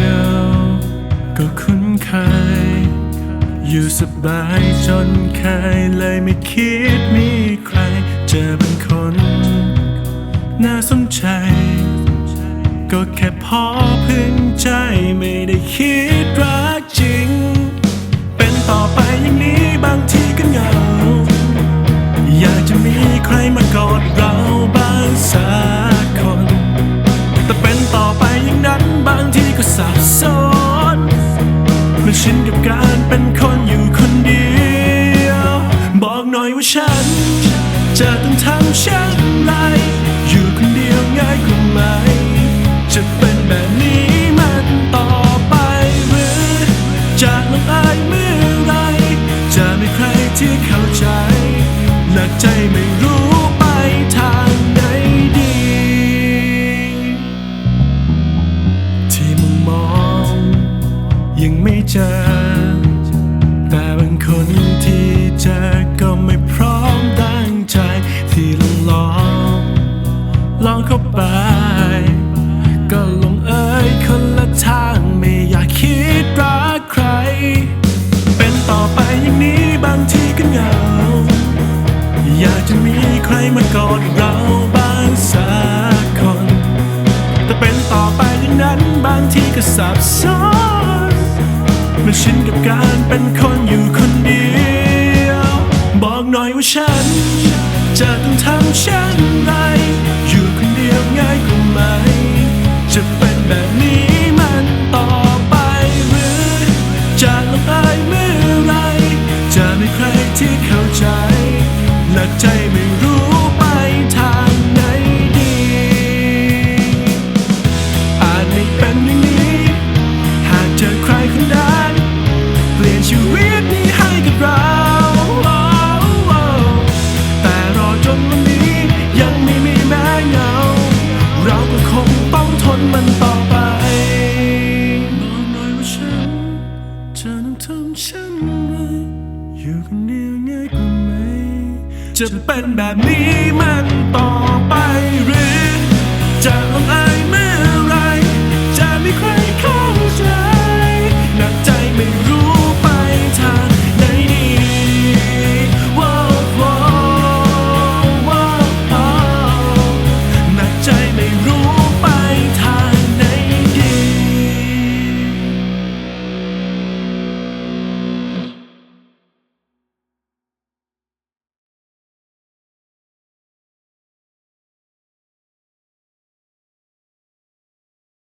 ดีก็คุ้นเคย อยู่สบายจนเคยเลยไม่คิดมีใคร เจอเป็นคน น่าสนใจ ก็แค่พอพึงใจไม่ได้คิด ชินกับการเป็นคนอยู่คนเดียว บอกหน่อยว่าฉัน จะต้องทำเช่นไร อยู่คนเดียวง่ายกว่าไหม จะเป็นแบบนี้ เจอ แต่บางคนที่เจอก็ไม่พร้อมดังใจที่ลองลองลองเข้าไป ก็ลงเอ่ยคนละทางไม่อยากคิดรักใคร เป็นต่อไปอย่างนี้บางทีก็เหงา อยากจะมีใครมากอดเราบ้างสักคน แต่เป็นต่อไปอย่างนั้นบางทีก็สับสน มันชินกับการเป็นคนอยู่คนเดียว บอกหน่อยว่าฉัน จะต้องทำเช่นไรอยู่คนเดียวง่ายกว่าไหม จะเป็นแบบนี้มันต่อไปหรือ จะลงอายเมื่อไร จะไมีใครที่เข้าใจหนักใจไม่รู้ จะเป็นแบบนี้มันต่อไปหรือ จะลงอาย